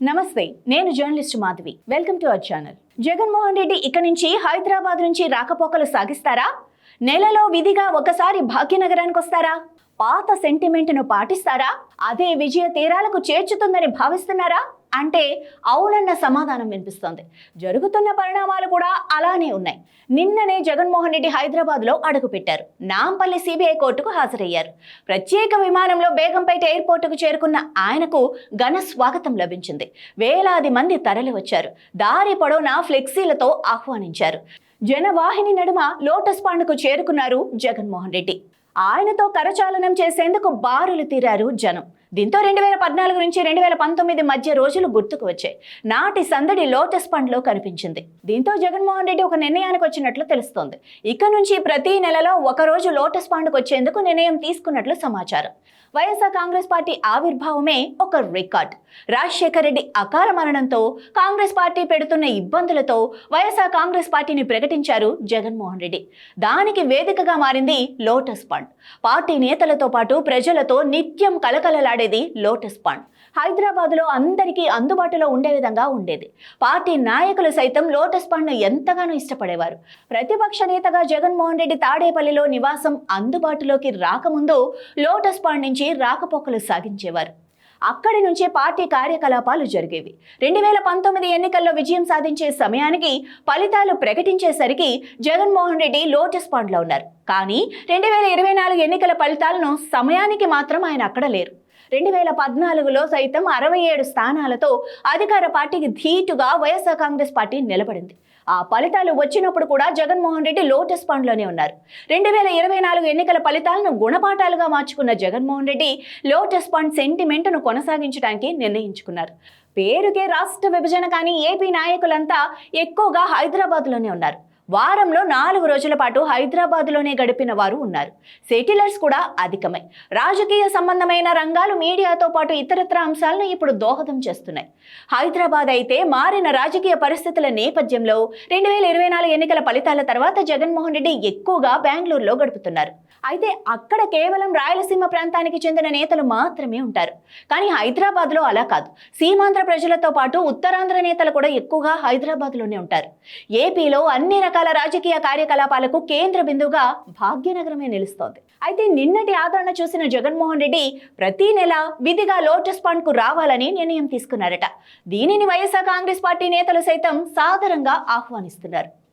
నమస్తే నేను journalist Madhavi. Welcome to our channel. Jaganmohan Reddy ఇక నుంచి హైదరాబాద్ నుంచి రాకపోకలు సాగిస్తారా? నెలలో విధిగా ఒకసారి భాగ్యనగరానికి వస్తారా? పాత సెంటిమెంట్ను పాటిస్తారా? అదే విజయ తీరాలకు చేర్చుతుందని భావిస్తున్నారా? అంటే అవునన్న సమాధానం వినిపిస్తోంది. జరుగుతున్న పరిణామాలు కూడా అలానే ఉన్నాయి. నిన్ననే జగన్మోహన్ రెడ్డి హైదరాబాద్లో అడుగుపెట్టారు నాంపల్లి సిబిఐ కోర్టుకు హాజరయ్యారు. ప్రత్యేక విమానంలో బేగంపేట ఎయిర్పోర్టుకు చేరుకున్న ఆయనకు ఘన స్వాగతం లభించింది. వేలాది మంది తరలి వచ్చారు దారి పొడవునా ఫ్లెక్సీలతో ఆహ్వానించారు. జనవాహిని నడుమ లోటస్ పాండ్కు చేరుకున్నారు జగన్మోహన్ రెడ్డి. ఆయనతో కరచాలనం చేసేందుకు బారులు తీరారు జనం. దీంతో రెండు వేల పద్నాలుగు నుంచి రెండు వేల పంతొమ్మిది మధ్య రోజులు గుర్తుకు వచ్చాయి. నాటి సందడి లోటస్ పండ్లో కనిపించింది. దీంతో జగన్మోహన్ రెడ్డి ఒక నిర్ణయానికి వచ్చినట్లు తెలుస్తోంది. ఇక నుంచి ప్రతి నెలలో ఒక రోజు లోటస్ పండుకు వచ్చేందుకు నిర్ణయం తీసుకున్నట్లు సమాచారం. వైఎస్ఆర్ కాంగ్రెస్ పార్టీ ఆవిర్భావమే ఒక రికార్డ్. రాజశేఖర రెడ్డి అకాల మరణంతో కాంగ్రెస్ పార్టీ పెడుతున్న ఇబ్బందులతో వైఎస్ఆర్ కాంగ్రెస్ పార్టీని ప్రకటించారు జగన్మోహన్ రెడ్డి. దానికి వేదికగా మారింది లోటస్ పండ్. పార్టీ నేతలతో పాటు ప్రజలతో నిత్యం అనేది లోటస్ ఫండ్ హైదరాబాద్లో అందరికీ అందుబాటులో ఉండే విధంగా ఉండేది. పార్టీ నాయకులు సైతం లోటస్ పండ్ను ఎంతగానో ఇష్టపడేవారు. ప్రతిపక్ష నేతగా జగన్మోహన్ రెడ్డి తాడేపల్లిలో నివాసం అందుబాటులోకి రాకముందు లోటస్ పాండ్ నుంచి రాకపోకలు సాగించేవారు. అక్కడి నుంచే పార్టీ కార్యకలాపాలు జరిగేవి. రెండు వేల పంతొమ్మిది ఎన్నికల్లో విజయం సాధించే సమయానికి ఫలితాలు ప్రకటించేసరికి జగన్మోహన్ రెడ్డి లోటస్ పాండ్లో ఉన్నారు. కానీ రెండు వేల ఇరవై నాలుగు ఎన్నికల ఫలితాలను సమయానికి మాత్రం ఆయన అక్కడ లేరు. రెండు వేల పద్నాలుగులో సైతం అరవై ఏడు స్థానాలతో అధికార పార్టీకి ధీటుగా వైఎస్ఆర్ కాంగ్రెస్ పార్టీ నిలబడింది. ఆ ఫలితాలు వచ్చినప్పుడు కూడా జగన్మోహన్ రెడ్డి లోటస్ పండ్లోనే ఉన్నారు. రెండు వేల ఇరవై నాలుగు ఎన్నికల ఫలితాలను గుణపాఠాలుగా మార్చుకున్న జగన్మోహన్ రెడ్డి లోటస్ పండ్ సెంటిమెంట్ను కొనసాగించడానికి నిర్ణయించుకున్నారు. పేరుకే రాష్ట్ర విభజన కానీ ఏపీ నాయకులంతా ఎక్కువగా హైదరాబాద్లోనే ఉన్నారు. వారంలో నాలుగు రోజుల పాటు హైదరాబాద్లోనే గడిపిన వారు ఉన్నారు. సెటిలర్స్ కూడా అధికమే. రాజకీయ సంబంధమైన రంగాలు మీడియాతో పాటు ఇతరత్ర అంశాలను ఇప్పుడు దోహదం చేస్తున్నాయి. హైదరాబాద్ అయితే మారిన రాజకీయ పరిస్థితుల నేపథ్యంలో రెండు వేల ఇరవై నాలుగు ఎన్నికల ఫలితాల తర్వాత జగన్మోహన్ రెడ్డి ఎక్కువగా బెంగళూరులో గడుపుతున్నారు. అయితే అక్కడ కేవలం రాయలసీమ ప్రాంతానికి చెందిన నేతలు మాత్రమే ఉంటారు. కానీ హైదరాబాద్లో అలా కాదు. సీమాంధ్ర ప్రజలతో పాటు ఉత్తరాంధ్ర నేతలు కూడా ఎక్కువగా హైదరాబాద్లోనే ఉంటారు. ఏపీలో అన్ని రకాల రాజకీయ కార్యకలాపాలకు కేంద్ర బిందువుగా భాగ్యనగరమే నిలుస్తోంది. అయితే నిన్నటి ఆదరణ చూసిన జగన్మోహన్ రెడ్డి ప్రతి నెల విధిగా లోటస్ పాండ్కు రావాలని నిర్ణయం తీసుకున్నారట. దీనిని వైఎస్ఆర్ కాంగ్రెస్ పార్టీ నేతలు సైతం సాదరంగా ఆహ్వానిస్తున్నారు.